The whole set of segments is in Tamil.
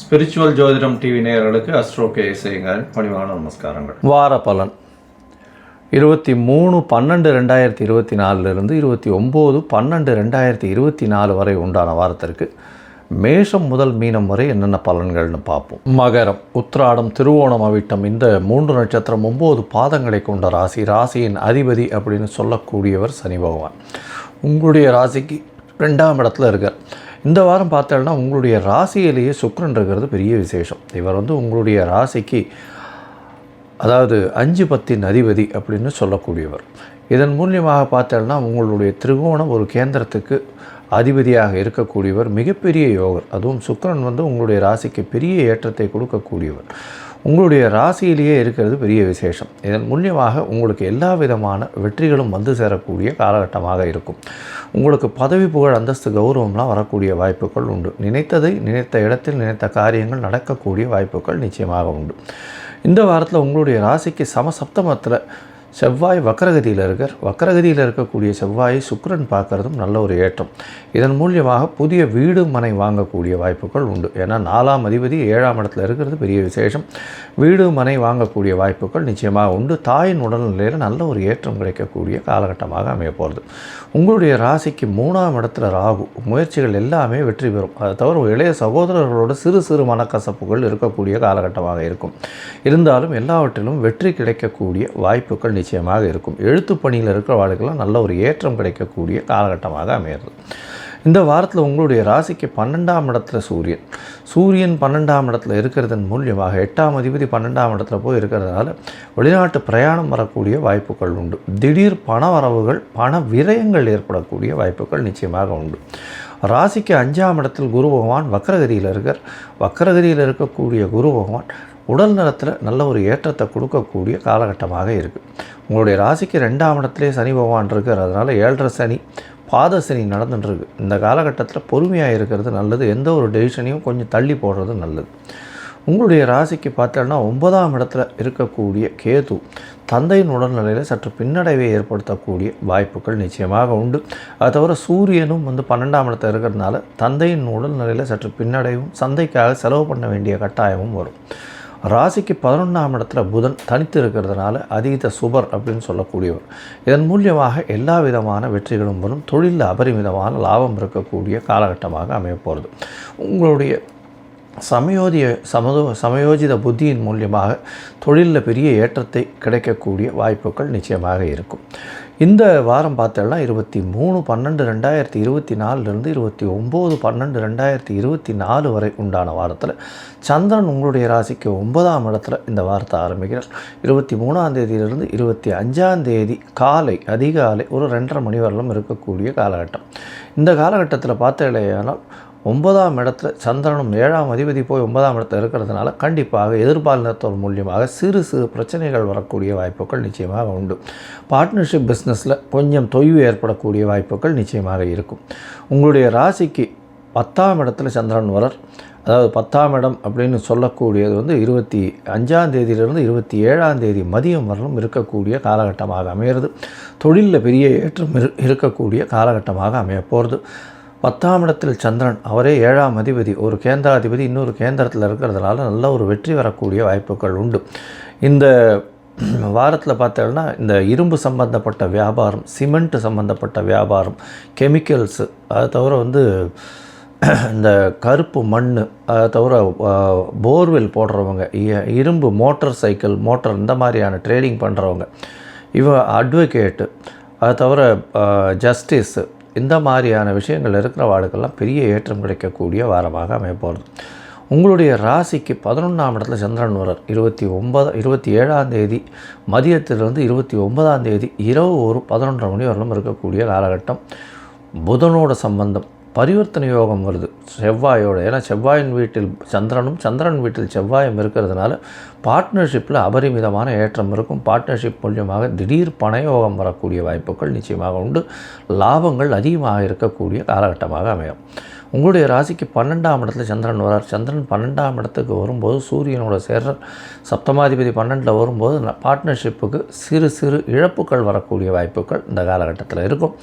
ஸ்பிரிச்சுவல் ஜோதிடம் டிவி நேயர்களுக்கு அஸ்ட்ரோ கே இசைங்கள் பணிவான நமஸ்காரங்கள். வார பலன். இருபத்தி மூணு பன்னெண்டு ரெண்டாயிரத்தி இருபத்தி நாலுலேருந்து இருபத்தி ஒம்பது பன்னெண்டு ரெண்டாயிரத்தி இருபத்தி நாலு வரை உண்டான வாரத்திற்கு மேஷம் முதல் மீனம் வரை என்னென்ன பலன்கள்னு பார்ப்போம். மகரம் உத்ராடம் திருவோணம் அவிட்டம் இந்த மூன்று நட்சத்திரம் ஒம்பது பாதங்களை கொண்ட ராசி ராசியின் அதிபதி அப்படின்னு சொல்லக்கூடியவர் சனி பகவான். உங்களுடைய ராசிக்கு ரெண்டாம் இடத்துல இருக்கார். இந்த வாரம் பார்த்தோம்னா உங்களுடைய ராசியிலேயே சுக்கிரன் இருக்கிறது பெரிய விசேஷம். இவர் வந்து உங்களுடைய ராசிக்கு அதாவது அஞ்சு பத்தின் அதிபதி அப்படின்னு சொல்லக்கூடியவர். இதன் மூலியமாக பார்த்தோம்னா உங்களுடைய திரிகோணம் ஒரு கேந்திரத்துக்கு அதிபதியாக இருக்கக்கூடியவர் மிகப்பெரிய யோகர். அதுவும் சுக்கரன் வந்து உங்களுடைய ராசிக்கு பெரிய ஏற்றத்தை கொடுக்கக்கூடியவர். உங்களுடைய ராசியிலேயே இருக்கிறது பெரிய விசேஷம். இதன் மூலியமாக உங்களுக்கு எல்லா விதமான வெற்றிகளும் வந்து சேரக்கூடிய காலகட்டமாக இருக்கும். உங்களுக்கு பதவி புகழ் அந்தஸ்து கௌரவம்லாம் வரக்கூடிய வாய்ப்புகள் உண்டு. நினைத்ததை நினைத்த இடத்தில் நினைத்த காரியங்கள் நடக்கக்கூடிய வாய்ப்புகள் நிச்சயமாக உண்டு. இந்த வாரத்தில் உங்களுடைய ராசிக்கு சமசப்தமத்தில் செவ்வாய் வக்கரகதியில் இருக்கார். வக்கரகதியில் இருக்கக்கூடிய செவ்வாயை சுக்கிரன் பார்க்குறதும் நல்ல ஒரு ஏற்றம். இதன் மூலியமாக புதிய வீடு மனை வாங்கக்கூடிய வாய்ப்புகள் உண்டு. ஏன்னா நாலாம் அதிபதி ஏழாம் இடத்துல இருக்கிறது பெரிய விசேஷம். வீடு மனை வாங்கக்கூடிய வாய்ப்புகள் நிச்சயமாக உண்டு. தாயின் உடல்நிலையில் நல்ல ஒரு ஏற்றம் கிடைக்கக்கூடிய காலகட்டமாக அமைய போகிறது உங்களுடைய ராசிக்கு மூணாம் இடத்துல ராகு முயற்சிகள் எல்லாமே வெற்றி பெறும். அதை தவிர இளைய சகோதரர்களோட சிறு சிறு மனக்கசப்புகள் இருக்கக்கூடிய காலகட்டமாக இருக்கும். இருந்தாலும் எல்லாவற்றிலும் வெற்றி கிடைக்கக்கூடிய வாய்ப்புகள் நிச்சயமாக இருக்கும். எழுத்து பணியில் இருக்கிறவர்களுக்கெல்லாம் நல்ல ஒரு ஏற்றம் கிடைக்கக்கூடிய காலகட்டமாக அமையிறது இந்த வாரத்தில் உங்களுடைய ராசிக்கு பன்னெண்டாம் இடத்துல சூரியன். சூரியன் பன்னெண்டாம் இடத்துல இருக்கிறதன் மூலியமாக எட்டாம் அதிபதி பன்னெண்டாம் இடத்துல போய் இருக்கிறதுனால வெளிநாட்டு பிரயாணம் வரக்கூடிய வாய்ப்புகள் உண்டு. திடீர் பண வரவுகள் பண விரயங்கள் ஏற்படக்கூடிய வாய்ப்புகள் நிச்சயமாக உண்டு. ராசிக்கு அஞ்சாம் இடத்தில் குரு பகவான் வக்கரகதியில் இருக்கார். வக்கரகதியில் இருக்கக்கூடிய குரு பகவான் உடல் நலத்தில் நல்ல ஒரு ஏற்றத்தை கொடுக்கக்கூடிய காலகட்டமாக இருக்குது உங்களுடைய ராசிக்கு ரெண்டாம் இடத்துலேயே சனி பகவான் இருக்கார். அதனால் ஏழரை சனி பாத சனி நடந்துட்டுருக்கு இந்த காலகட்டத்தில் பொறுமையாக இருக்கிறது நல்லது. எந்த ஒரு டெசிஷனையும் கொஞ்சம் தள்ளி போடுறது நல்லது. உங்களுடைய ராசிக்கு பார்த்தோன்னா ஒன்பதாம் இடத்துல இருக்கக்கூடிய கேது தந்தையின் உடல்நிலையில் சற்று பின்னடைவை ஏற்படுத்தக்கூடிய வாய்ப்புகள் நிச்சயமாக உண்டு. அது தவிர சூரியனும் வந்து பன்னெண்டாம் இடத்துல இருக்கிறதுனால தந்தையின் உடல்நிலையில் சற்று பின்னடைவும் சந்தைக்காக செலவு பண்ண வேண்டிய கட்டாயமும் வரும். ராசிக்கு பதினொன்றாம் இடத்துல புதன் தனித்து இருக்கிறதுனால அதீத சுபர் அப்படின்னு சொல்லக்கூடியவர். இதன் மூலியமாக எல்லா விதமான வெற்றிகளும் வரும். தொழிலில் அபரிமிதமான லாபம் இருக்கக்கூடிய காலகட்டமாக அமையப்போகிறது உங்களுடைய சமயோதிய சமதோ சமயோஜித புத்தியின் மூலியமாக தொழிலில் பெரிய ஏற்றத்தை கிடைக்கக்கூடிய வாய்ப்புகள் நிச்சயமாக இருக்கும். இந்த வாரம் பார்த்தோம்னா இருபத்தி மூணு பன்னெண்டு ரெண்டாயிரத்தி இருபத்தி நாலுலேருந்து இருபத்தி ஒம்பது பன்னெண்டு ரெண்டாயிரத்தி இருபத்தி நாலு வரை உண்டான வாரத்தில் சந்திரன் உங்களுடைய ராசிக்கு ஒன்பதாம் இடத்துல இந்த வாரத்தை ஆரம்பிக்கிறார். இருபத்தி மூணாம் தேதியிலிருந்து இருபத்தி அஞ்சாம் தேதி காலை அதிகாலை ஒரு ரெண்டரை மணி வரலும் இருக்கக்கூடிய காலகட்டம். இந்த காலகட்டத்தில் பார்த்தீங்களேயானால் ஒன்பதாம் இடத்துல சந்திரனும் ஏழாம் அதிபதி போய் ஒன்பதாம் இடத்துல இருக்கிறதுனால கண்டிப்பாக எதிர்பாலினத்தோர் மூலியமாக சிறு சிறு பிரச்சனைகள் வரக்கூடிய வாய்ப்புகள் நிச்சயமாக உண்டு. பார்ட்னர்ஷிப் பிஸ்னஸில் கொஞ்சம் தொய்வு ஏற்படக்கூடிய வாய்ப்புகள் நிச்சயமாக இருக்கும். உங்களுடைய ராசிக்கு பத்தாம் இடத்துல சந்திரன் வரர். அதாவது பத்தாம் இடம் அப்படின்னு சொல்லக்கூடியது வந்து இருபத்தி அஞ்சாம் தேதியிலிருந்து இருபத்தி ஏழாம் தேதி மதியம் வரலும் இருக்கக்கூடிய காலகட்டமாக அமையிறது. தொழிலில் பெரிய ஏற்றம் இரு இருக்கக்கூடிய காலகட்டமாக அமையப்போகிறது பத்தாம் இடத்தில் சந்திரன் அவரே ஏழாம் அதிபதி. ஒரு கேந்திராதிபதி இன்னொரு கேந்திரத்தில் இருக்கிறதுனால நல்ல ஒரு வெற்றி வரக்கூடிய வாய்ப்புகள் உண்டு. இந்த வாரத்தில் பார்த்தோம்னா இந்த இரும்பு சம்பந்தப்பட்ட வியாபாரம் சிமெண்ட் சம்பந்தப்பட்ட வியாபாரம் கெமிக்கல்ஸு அதை தவிர வந்து இந்த கருப்பு மண் அதை தவிர போர்வெல் போடுறவங்க இரும்பு மோட்டார் சைக்கிள் மோட்டார் இந்த மாதிரியான ட்ரேடிங் பண்ணுறவங்க இவ அட்வொகேட்டு அதை தவிர ஜஸ்டிஸு இந்த மாதிரியான விஷயங்கள் இருக்கிற வாழ்க்கெல்லாம் பெரிய ஏற்றம் கிடைக்கக்கூடிய வாரமாக அமையப்போகிறது உங்களுடைய ராசிக்கு பதினொன்றாம் இடத்துல சந்திரன் வரர் இருபத்தி ஒன்பது இருபத்தி ஏழாம் தேதி மதியத்திலிருந்து இருபத்தி ஒன்பதாம் தேதி இரவு ஒரு பதினொன்றரை மணி வரலும் இருக்கக்கூடிய காலகட்டம். புதனோட சம்பந்தம் பரிவர்த்தனை யோகம் வருது. செவ்வாயோட ஏன்னா செவ்வாயின் வீட்டில் சந்திரனும் சந்திரன் வீட்டில் செவ்வாயும் இருக்கிறதுனால பார்ட்னர்ஷிப்பில் அபரிமிதமான ஏற்றம் இருக்கும். பார்ட்னர்ஷிப் மூலியமாக திடீர் பணயோகம் வரக்கூடிய வாய்ப்புகள் நிச்சயமாக உண்டு. லாபங்கள் அதிகமாக இருக்கக்கூடிய காலகட்டமாக அமையும். உங்களுடைய ராசிக்கு பன்னெண்டாம் இடத்துல சந்திரன் வரார். சந்திரன் பன்னெண்டாம் இடத்துக்கு வரும்போது சூரியனோட சேர்ற சப்தமாதிபதி பன்னெண்டில் வரும்போது பார்ட்னர்ஷிப்புக்கு சிறு சிறு இழப்புகள் வரக்கூடிய வாய்ப்புகள் இந்த காலகட்டத்தில் இருக்கும்.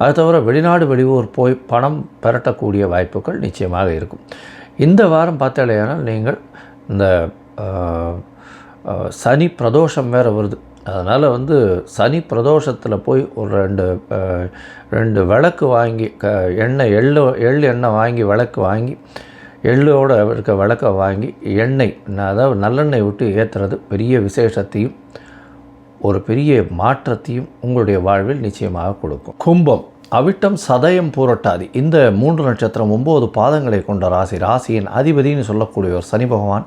அது தவிர வெளிநாடு வெளியூர் போய் பணம் பெரட்டக்கூடிய வாய்ப்புகள் நிச்சயமாக இருக்கும். இந்த வாரம் பார்த்தாலேயானால் நீங்கள் இந்த சனி பிரதோஷம் வேறு வருது. அதனால் வந்து சனி பிரதோஷத்தில் போய் ஒரு ரெண்டு ரெண்டு விளக்கு வாங்கி க எண்ணெய் எள்ளு எள் எண்ணெய் வாங்கி விளக்கு வாங்கி எள்ளோட இருக்க விளக்கை வாங்கி எண்ணெய் அதாவது நல்லெண்ணெய் விட்டு ஏற்றுறது பெரிய விசேஷத்தையும் ஒரு பெரிய மாற்றத்தையும் உங்களுடைய வாழ்வில் நிச்சயமாக கொடுக்கும். கும்பம் அவிட்டம் சதயம் பூரட்டாதி. இந்த மூன்று நட்சத்திரம் ஒம்பது பாதங்களை கொண்ட ராசி ராசியின் அதிபதினு சொல்லக்கூடிய ஒரு சனி பகவான்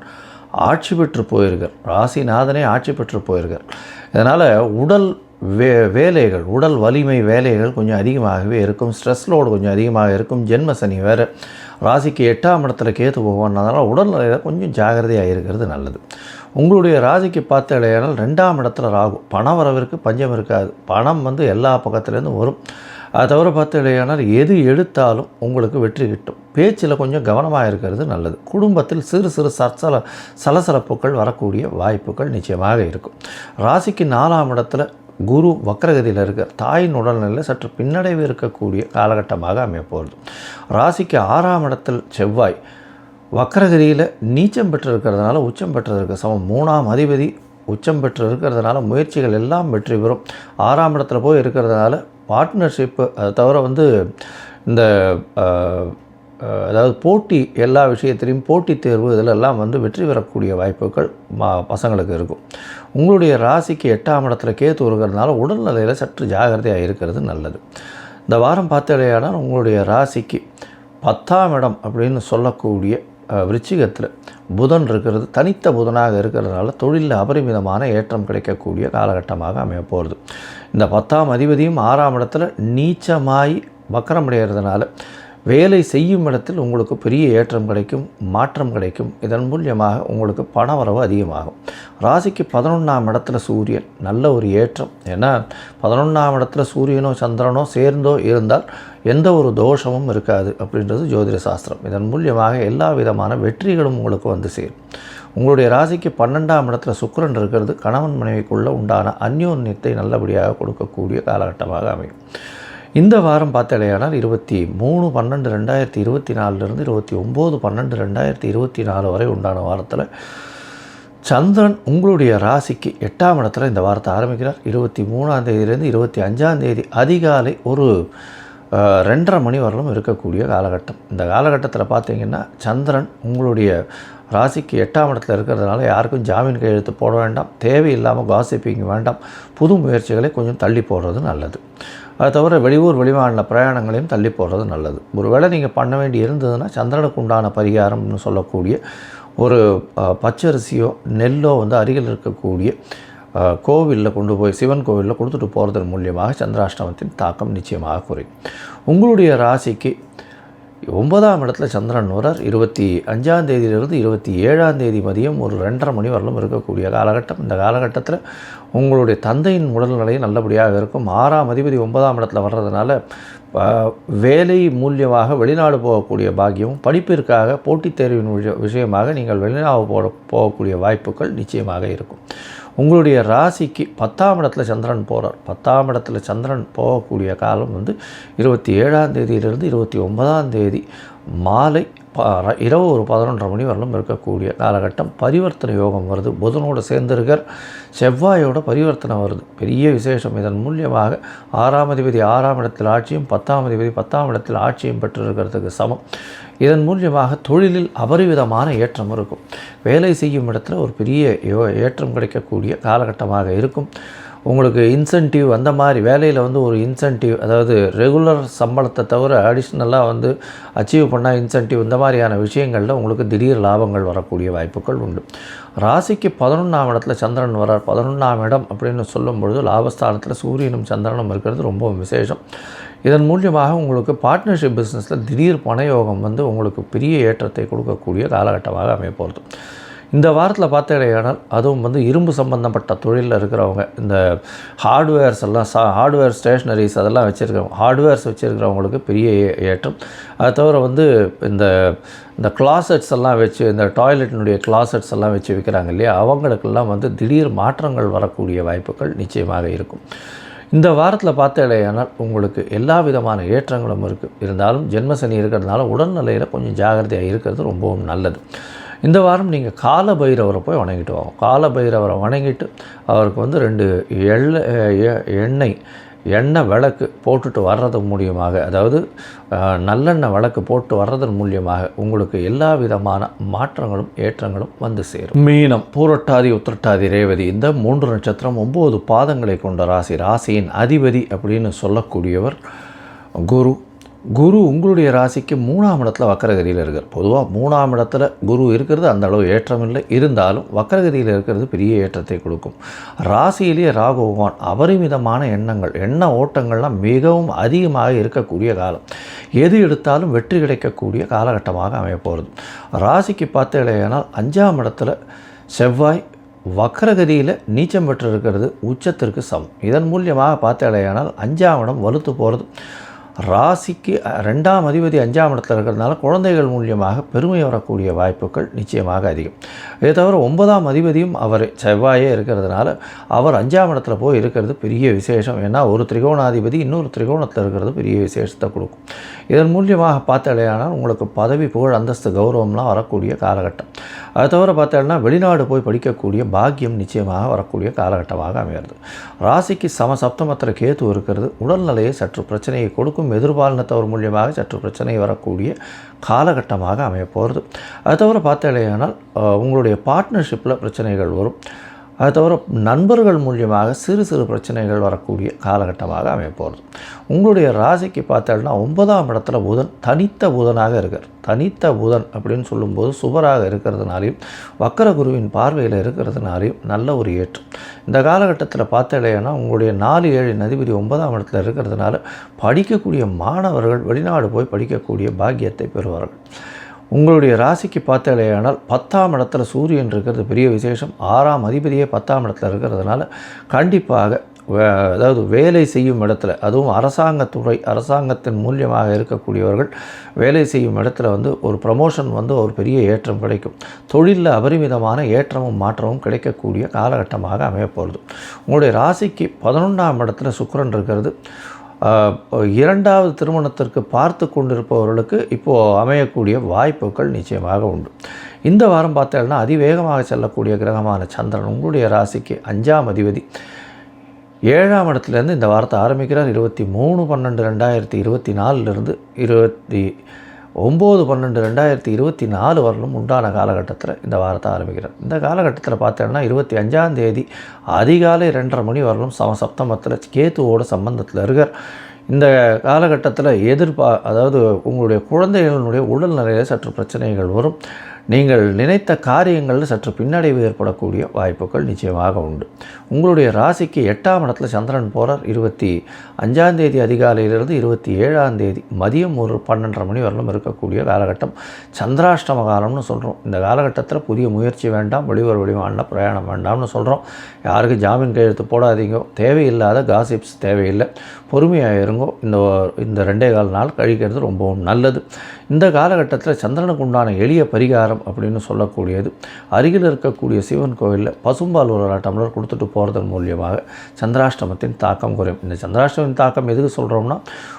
ஆட்சி பெற்று போயிருக்கார். ராசிநாதனே ஆட்சி பெற்று போயிருக்கார். இதனால் உடல் வே வேலைகள் உடல் வலிமை வேலைகள் கொஞ்சம் அதிகமாகவே இருக்கும். ஸ்ட்ரெஸ் லோடு கொஞ்சம் அதிகமாக இருக்கும். ஜென்ம சனி வேறு. ராசிக்கு எட்டாம் இடத்துல கேத்து போவான் அதனால் உடல்நிலையில் கொஞ்சம் ஜாகிரதையாக இருக்கிறது நல்லது. உங்களுடைய ராசிக்கு பார்த்த இடையானால் ரெண்டாம் இடத்துல ராகும் பணம் வரவிற்கு பஞ்சம் இருக்காது. பணம் வந்து எல்லா பக்கத்துலேருந்து வரும். அதை தவிர பார்த்த எது எடுத்தாலும் உங்களுக்கு வெற்றி கிட்டும். பேச்சில் கொஞ்சம் கவனமாக இருக்கிறது நல்லது. குடும்பத்தில் சிறு சிறு சற்சல சலசலப்புகள் வரக்கூடிய வாய்ப்புகள் நிச்சயமாக இருக்கும். ராசிக்கு நாலாம் இடத்துல குரு வக்ரகதியில் இருக்க தாயின் உடல்நிலையில் சற்று பின்னடைவு இருக்கக்கூடிய காலகட்டமாக அமையப்போகிறது. ராசிக்கு ஆறாம் இடத்தில் செவ்வாய். வக்ரகதியில் நீச்சம் பெற்று இருக்கிறதுனால உச்சம் பெற்றதற்கு சமம். மூணாம் அதிபதி உச்சம் பெற்று இருக்கிறதுனால முயற்சிகள் எல்லாம் வெற்றி பெறும். ஆறாம் இடத்துல போய் இருக்கிறதுனால பார்ட்னர்ஷிப்பு அதை தவிர வந்து இந்த அதாவது போட்டி எல்லா விஷயத்திலையும் போட்டித் தேர்வு இதிலெல்லாம் வந்து வெற்றி பெறக்கூடிய வாய்ப்புகள் மா பசங்களுக்கு இருக்கும். உங்களுடைய ராசிக்கு எட்டாம் இடத்துல கேத்து இருக்கிறதுனால உடல்நிலையில் சற்று ஜாகிரதையாக இருக்கிறது நல்லது. இந்த வாரம் பார்த்தடையானால் உங்களுடைய ராசிக்கு பத்தாம் இடம் அப்படின்னு சொல்லக்கூடிய விருச்சிகத்தில் புதன் இருக்கிறது. தனித்த புதனாக இருக்கிறதுனால தொழிலில் அபரிமிதமான ஏற்றம் கிடைக்கக்கூடிய காலகட்டமாக அமைய போகிறது இந்த பத்தாம் அதிபதியும் ஆறாம் இடத்துல நீச்சமாய் வக்கரமடைகிறதுனால வேலை செய்யும் இடத்தில் உங்களுக்கு பெரிய ஏற்றம் கிடைக்கும் மாற்றம் கிடைக்கும். இதன் மூலியமாக உங்களுக்கு பண வரவு அதிகமாகும். ராசிக்கு பதினொன்றாம் இடத்துல சூரியன் நல்ல ஒரு ஏற்றம். ஏன்னா பதினொன்றாம் இடத்துல சூரியனோ சந்திரனோ சேர்ந்தோ இருந்தால் எந்த ஒரு தோஷமும் இருக்காது அப்படின்றது ஜோதிட சாஸ்திரம். இதன் மூலியமாக எல்லா விதமான வெற்றிகளும் உங்களுக்கு வந்து சேரும். உங்களுடைய ராசிக்கு பன்னெண்டாம் இடத்துல சுக்கரன் இருக்கிறது கணவன் மனைவிக்குள்ளே உண்டான அந்யோன்யத்தை நல்லபடியாக கொடுக்கக்கூடிய காலகட்டமாக அமையும். இந்த வாரம் பார்த்தாலேயானால் இருபத்தி மூணு பன்னெண்டு ரெண்டாயிரத்தி இருபத்தி நாலுலேருந்து இருபத்தி ஒம்பது பன்னெண்டு ரெண்டாயிரத்தி இருபத்தி நாலு வரை உண்டான வாரத்தில் சந்திரன் உங்களுடைய ராசிக்கு எட்டாம் இடத்துல இந்த வாரத்தை ஆரம்பிக்கிறார். இருபத்தி மூணாம் தேதியிலேருந்து இருபத்தி அஞ்சாம் தேதி அதிகாலை ஒரு ரெண்டரை மணி வரலும் இருக்கக்கூடிய காலகட்டம். இந்த காலகட்டத்தில் பார்த்தீங்கன்னா சந்திரன் உங்களுடைய ராசிக்கு எட்டாம் இடத்துல இருக்கிறதுனால யாருக்கும் ஜாமீன் கையெழுத்து போட வேண்டாம். தேவையில்லாமல் காசிப்பிங் வேண்டாம். புது முயற்சிகளை கொஞ்சம் தள்ளி போடுறது நல்லது. அது தவிர வெளியூர் வெளிமாநில பிரயாணங்களையும் தள்ளி போடுறது நல்லது. ஒருவேளை நீங்கள் பண்ண வேண்டி இருந்ததுன்னா சந்திரனுக்கு உண்டான பரிகாரம்னு சொல்லக்கூடிய ஒரு பச்சரிசியோ நெல்லோ வந்து அருகில் இருக்கக்கூடிய கோவிலில் கொண்டு போய் சிவன் கோவிலில் கொடுத்துட்டு போகிறதன் மூலியமாக சந்திராஷ்டமத்தின் தாக்கம் நிச்சயமாக குறையும். உங்களுடைய ராசிக்கு ஒன்பதாம் இடத்துல சந்திரன் வரார் இருபத்தி அஞ்சாம் தேதியிலிருந்து இருபத்தி ஏழாம் தேதி மதியம் ஒரு ரெண்டரை மணி வரலும் இருக்கக்கூடிய காலகட்டம். இந்த காலகட்டத்தில் உங்களுடைய தந்தையின் உடல்நிலை நல்லபடியாக இருக்கும். ஆறாம் அதிபதி ஒன்பதாம் இடத்துல வர்றதுனால வேலை மூலியமாக வெளிநாடு போகக்கூடிய பாக்கியமும் படிப்பிற்காக போட்டித் தேர்வின் விஷயமாக நீங்கள் வெளிநாடு போக போகக்கூடிய வாய்ப்புகள் நிச்சயமாக இருக்கும். உங்களுடைய ராசிக்கு பத்தாம் இடத்துல சந்திரன் போகிறார் பத்தாம் இடத்துல சந்திரன் போகக்கூடிய காலம் வந்து இருபத்தி ஏழாம் தேதியிலிருந்து இருபத்தி ஒன்பதாம் தேதி மாலை ப- இரவு ஒரு பதினொன்றரை மணி வரலும் இருக்கக்கூடிய காலகட்டம். பரிவர்த்தனை யோகம் வருது. புதனோடு சேர்ந்திருக்கர். செவ்வாயோட பரிவர்த்தனை வருது. பெரிய விசேஷம். இதன் மூலியமாக ஆறாம் அதிபதி ஆறாம் இடத்தில் ஆட்சியும் பத்தாம் அதிபதி பத்தாம் இடத்தில் ஆட்சியும் பெற்றிருக்கிறதுக்கு சமம். இதன் மூலியமாக தொழிலில் அபரிவிதமான ஏற்றம் இருக்கும். வேலை செய்யும் இடத்துல ஒரு பெரிய ஏற்றம் கிடைக்கக்கூடிய காலகட்டமாக இருக்கும். உங்களுக்கு இன்சென்டிவ் அந்த மாதிரி வேலையில் வந்து ஒரு இன்சென்டிவ் அதாவது ரெகுலர் சம்பளத்தை தவிர அடிஷ்னலாக வந்து அச்சீவ் பண்ணால் இன்சென்டிவ் இந்த மாதிரியான விஷயங்களில் உங்களுக்கு திடீர் லாபங்கள் வரக்கூடிய வாய்ப்புகள் உண்டு. ராசிக்கு பதினொன்றாம் இடத்துல சந்திரன் வரார் பதினொன்றாம் இடம் அப்படின்னு சொல்லும் பொழுது லாபஸ்தானத்தில் சூரியனும் சந்திரனும் இருக்கிறது ரொம்ப விசேஷம். இதன் மூலியமாக உங்களுக்கு பார்ட்னர்ஷிப் பிஸ்னஸில் திடீர் பணயோகம் வந்து உங்களுக்கு பெரிய ஏற்றத்தை கொடுக்கக்கூடிய காலகட்டமாக அமையப்போகிறது இந்த வாரத்தில் பார்த்தீங்கன்னா அதுவும் வந்து இரும்பு சம்பந்தப்பட்ட தொழிலில் இருக்கிறவங்க இந்த ஹார்ட்வேர்ஸ் எல்லாம் சா ஹார்ட்வேர் ஸ்டேஷ்னரிஸ் அதெல்லாம் வச்சுருக்கிறவங்க ஹார்ட்வேர்ஸ் வச்சுருக்கிறவங்களுக்கு பெரிய ஏற்றம். அதை தவிர வந்து இந்த இந்த கிளாசட்ஸ் எல்லாம் வச்சு இந்த டாய்லெட்டினுடைய கிளாசட்ஸ் எல்லாம் வச்சு விற்கிறாங்க இல்லையா? அவங்களுக்கெல்லாம் வந்து திடீர் மாற்றங்கள் வரக்கூடிய வாய்ப்புகள் நிச்சயமாக இருக்கும். இந்த வாரத்தில் பார்த்தடையானால் உங்களுக்கு எல்லா விதமான ஏற்றங்களும் இருக்குது இருந்தாலும் ஜென்மசனி இருக்கிறதுனால உடல்நிலையில் கொஞ்சம் ஜாகிரதையாக இருக்கிறது ரொம்பவும் நல்லது. இந்த வாரம் நீங்கள் கால பைரவரை போய் வணங்கிட்டு வாங்க. கால பைரவரை வணங்கிட்டு அவருக்கு வந்து ரெண்டு எள்ள எண்ணெய் எண்ணெய் விளக்கு போட்டுட்டு வர்றது மூலியமாக அதாவது நல்லெண்ணெய் விளக்கு போட்டு வர்றதன் மூலியமாக உங்களுக்கு எல்லா விதமான மாற்றங்களும் ஏற்றங்களும் வந்து சேரும். மீனம் பூரட்டாதி உத்திரட்டாதி ரேவதி இந்த மூன்று நட்சத்திரம் ஒம்பது பாதங்களை கொண்ட ராசி. ராசியின் அதிபதி அப்படின்னு சொல்லக்கூடியவர் குரு. குரு உங்களுடைய ராசிக்கு மூணாம் இடத்துல வக்கரகதியில் இருக்கார். பொதுவாக மூணாம் இடத்துல குரு இருக்கிறது அந்த அளவு ஏற்றம் இல்லை இருந்தாலும் வக்கரகதியில் இருக்கிறது பெரிய ஏற்றத்தை கொடுக்கும். ராசியிலேயே ராகு பகவான் அபரிமிதமான எண்ணங்கள் எண்ண ஓட்டங்கள்லாம் மிகவும் அதிகமாக இருக்கக்கூடிய காலம். எது எடுத்தாலும் வெற்றி கிடைக்கக்கூடிய காலகட்டமாக அமையப்போகிறது ராசிக்கு பார்த்து இல்லையானால் அஞ்சாம் இடத்துல செவ்வாய் வக்கரகதியில் நீச்சம் பெற்று இருக்கிறது உச்சத்திற்கு சமம். இதன் மூலியமாக பார்த்தேடையானால் அஞ்சாம் இடம் வலுத்து போகிறது ராசிக்கு ரெண்டாம் அதிபதி அஞ்சாம் இடத்துல இருக்கிறதுனால குழந்தைகள் மூலியமாக பெருமை வரக்கூடிய வாய்ப்புகள் நிச்சயமாக அதிகம். இதை தவிர ஒன்பதாம் அதிபதியும் அவர் செவ்வாயே இருக்கிறதுனால அவர் அஞ்சாம் இடத்துல போய் இருக்கிறது பெரிய விசேஷம். ஏன்னா ஒரு திரிகோணாதிபதி இன்னொரு திரிகோணத்தில் இருக்கிறது பெரிய விசேஷத்தை கொடுக்கும். இதன் மூலியமாக பார்த்தாலேயானால் உங்களுக்கு பதவி புகழ் அந்தஸ்து கௌரவம்லாம் வரக்கூடிய காலகட்டம். அதை தவிர பார்த்தோம்னா வெளிநாடு போய் படிக்கக்கூடிய பாக்கியம் நிச்சயமாக வரக்கூடிய காலகட்டமாக அமைகிறது. ராசிக்கு சம சப்தமத்தில் கேத்து இருக்கிறது. உடல்நிலையை சற்று பிரச்சனையை கொடுக்கும் எதிர்பாலினத்தவர் மூலியமாக சற்று பிரச்சனை வரக்கூடிய காலகட்டமாக அமையப்போகிறது அது தவிர பார்த்தாலேயானால் உங்களுடைய பார்ட்னர்ஷிப்பில் பிரச்சனைகள் வரும். அது தவிர நண்பர்கள் மூலியமாக சிறு சிறு பிரச்சனைகள் வரக்கூடிய காலகட்டமாக அமையப்போகிறது. உங்களுடைய ராசிக்கு பார்த்தோம்னா ஒன்பதாம் இடத்துல புதன் தனித்த புதனாக இருக்கார். தனித்த புதன் அப்படின்னு சொல்லும்போது சுவராக இருக்கிறதுனாலையும் வக்கர குருவின் பார்வையில் இருக்கிறதுனாலையும் நல்ல ஒரு ஏற்றம். இந்த காலகட்டத்தில் பார்த்தலைன்னா உங்களுடைய நாலு ஏழு நதிபதி ஒன்பதாம் இடத்துல இருக்கிறதுனால படிக்கக்கூடிய மாணவர்கள் வெளிநாடு போய் படிக்கக்கூடிய பாக்கியத்தை பெறுவார்கள். உங்களுடைய ராசிக்கு பார்த்தாலேயானால் பத்தாம் இடத்துல சூரியன் இருக்கிறது பெரிய விசேஷம். ஆறாம் அதிபதியே பத்தாம் இடத்துல இருக்கிறதுனால கண்டிப்பாக அதாவது வேலை செய்யும் இடத்துல அதுவும் அரசாங்கத்துறை அரசாங்கத்தின் மூலியமாக இருக்கக்கூடியவர்கள் வேலை செய்யும் இடத்துல வந்து ஒரு ப்ரமோஷன் வந்து ஒரு பெரிய ஏற்றம் கிடைக்கும். தொழிலில் அபரிமிதமான ஏற்றமும் மாற்றமும் கிடைக்கக்கூடிய காலகட்டமாக அமையப்போகிறது உங்களுடைய ராசிக்கு பதினொன்றாம் இடத்துல சுக்கரன் இருக்கிறது. இரண்டாவது திருமணத்திற்கு பார்த்து கொண்டிருப்பவர்களுக்கு இப்போது அமையக்கூடிய வாய்ப்புகள் நிச்சயமாக உண்டு. இந்த வாரம் பார்த்தீங்கன்னா அதிவேகமாக செல்லக்கூடிய கிரகமான சந்திரன் உங்களுடைய ராசிக்கு அஞ்சாம் அதிபதி. ஏழாம் இடத்துலேருந்து இந்த வாரத்தை ஆரம்பிக்கிறார். இருபத்தி மூணு பன்னெண்டு ரெண்டாயிரத்தி இருபத்தி நாலுலேருந்து இருபத்தி ஒம்பது பன்னெண்டு ரெண்டாயிரத்தி இருபத்தி நாலு வரலும் உண்டான காலகட்டத்தில் இந்த வாரத்தை ஆரம்பிக்கிறார். இந்த காலகட்டத்தில் பார்த்தோன்னா இருபத்தி அஞ்சாம் தேதி அதிகாலை ரெண்டரை மணி வரலும் சம சப்தமத்தில் கேத்துவோட சம்பந்தத்தில் இருக்கார். இந்த காலகட்டத்தில் எதிர்பா அதாவது உங்களுடைய குழந்தைகளினுடைய உடல்நிலையில் சற்று பிரச்சனைகள் வரும். நீங்கள் நினைத்த காரியங்களில் சற்று பின்னடைவு ஏற்படக்கூடிய வாய்ப்புகள் நிச்சயமாக உண்டு. உங்களுடைய ராசிக்கு எட்டாம் இடத்துல சந்திரன் போகிறார் இருபத்தி அஞ்சாம் தேதி அதிகாலையிலிருந்து இருபத்தி ஏழாம் தேதி மதியம் ஒரு பன்னெண்டரை மணி வரலும் இருக்கக்கூடிய காலகட்டம். சந்திராஷ்டம காலம்னு சொல்கிறோம் இந்த காலகட்டத்தில் புதிய முயற்சி வேண்டாம் வெளியூர் வெளிமாநில பிரயாணம் வேண்டாம்னு சொல்கிறோம் யாருக்கும் ஜாமீன் கையெழுத்து போடாதீங்க. தேவையில்லாத காசிப்ஸ் தேவையில்லை. பொறுமையாக இருங்கோ. இந்த இந்த ரெண்டே கால் நாள் கழிக்கிறது ரொம்பவும் நல்லது. இந்த காலகட்டத்தில் சந்திரனுக்கு உண்டான எளிய பரிகாரம் அப்படின்னு சொல்லக்கூடியது. அருகில் இருக்கக்கூடிய சிவன் கோவிலில் பசும்பால் ஒரு டம்ளர் கொடுத்துட்டு போகிறதன் மூலியமாக சந்திராஷ்டமத்தின் தாக்கம் குறையும். இந்த சந்திராஷ்டமத்தின் தாக்கம் எதுக்கு சொல்கிறோம்னா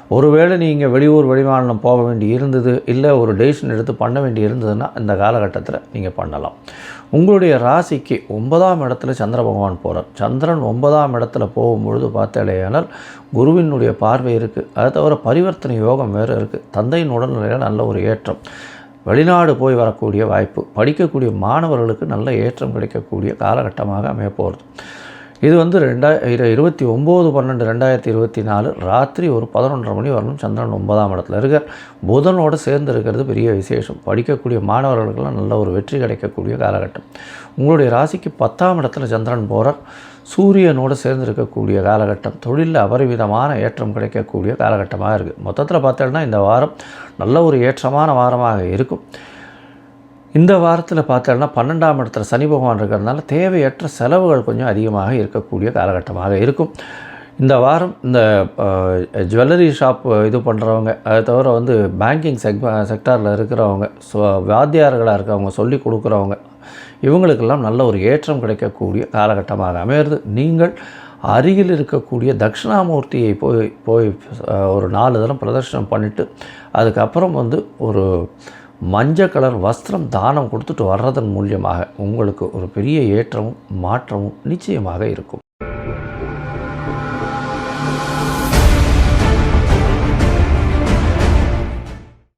ஒருவேளை நீங்கள் வெளியூர் வெளிமாநிலம் போக வேண்டி இருந்தது இல்லை ஒரு டெசிஷன் எடுத்து பண்ண வேண்டி இருந்ததுன்னா இந்த காலகட்டத்தில் நீங்கள் பண்ணலாம். உங்களுடைய ராசிக்கு ஒன்பதாம் இடத்துல சந்திர பகவான் போகிறார் சந்திரன் ஒன்பதாம் இடத்துல போகும்பொழுது பார்த்தாலேயானால் குருவினுடைய பார்வை இருக்குது அது தவிர பரிவர்த்தனை யோகம் வேறு இருக்குது தந்தையின் உடல்நிலையில் நல்ல ஒரு ஏற்றம். வெளிநாடு போய் வரக்கூடிய வாய்ப்பு. படிக்கக்கூடிய மாணவர்களுக்கு நல்ல ஏற்றம் கிடைக்கக்கூடிய காலகட்டமாக அமைய போகிறது இது வந்து ரெண்டா இருபத்தி ஒம்பது பன்னெண்டு ரெண்டாயிரத்தி இருபத்தி நாலு ராத்திரி ஒரு பதினொன்றரை மணி வரணும். சந்திரன் ஒன்பதாம் இடத்துல இருக்கார். புதனோடு சேர்ந்து இருக்கிறது பெரிய விசேஷம். படிக்கக்கூடிய மாணவர்களுக்கெல்லாம் நல்ல ஒரு வெற்றி கிடைக்கக்கூடிய காலகட்டம். உங்களுடைய ராசிக்கு பத்தாம் இடத்துல சந்திரன் போகிறார் சூரியனோடு சேர்ந்து இருக்கக்கூடிய காலகட்டம். தொழிலில் அபரிவிதமான ஏற்றம் கிடைக்கக்கூடிய காலகட்டமாக இருக்குது மொத்தத்தில் பார்த்தோம்னா இந்த வாரம் நல்ல ஒரு ஏற்றமான வாரமாக இருக்கும். இந்த வாரத்தில் பார்த்தோன்னா பன்னெண்டாம் இடத்துல சனி பகவான் இருக்கிறதுனால தேவையற்ற செலவுகள் கொஞ்சம் அதிகமாக இருக்கக்கூடிய காலகட்டமாக இருக்கும். இந்த வாரம் இந்த ஜுவல்லரி ஷாப் இது பண்ணுறவங்க அதை தவிர வந்து பேங்கிங் செக் செக்டாரில் இருக்கிறவங்க ஸோ வாத்தியார்களாக இருக்கிறவங்க சொல்லி கொடுக்குறவங்க இவங்களுக்கெல்லாம் நல்ல ஒரு ஏற்றம் கிடைக்கக்கூடிய காலகட்டமாக அமையிறது. நீங்கள் அருகில் இருக்கக்கூடிய தட்சிணாமூர்த்தியை போய் போய் ஒரு நாலு தரம் பிரதர்ஷனம் பண்ணிவிட்டு அதுக்கப்புறம் வந்து ஒரு மஞ்சள் கலர் வஸ்திரம் தானம் கொடுத்துட்டு வர்றதன் மூலியமாக உங்களுக்கு ஒரு பெரிய ஏற்றமும் மாற்றமும் நிச்சயமாக இருக்கும்.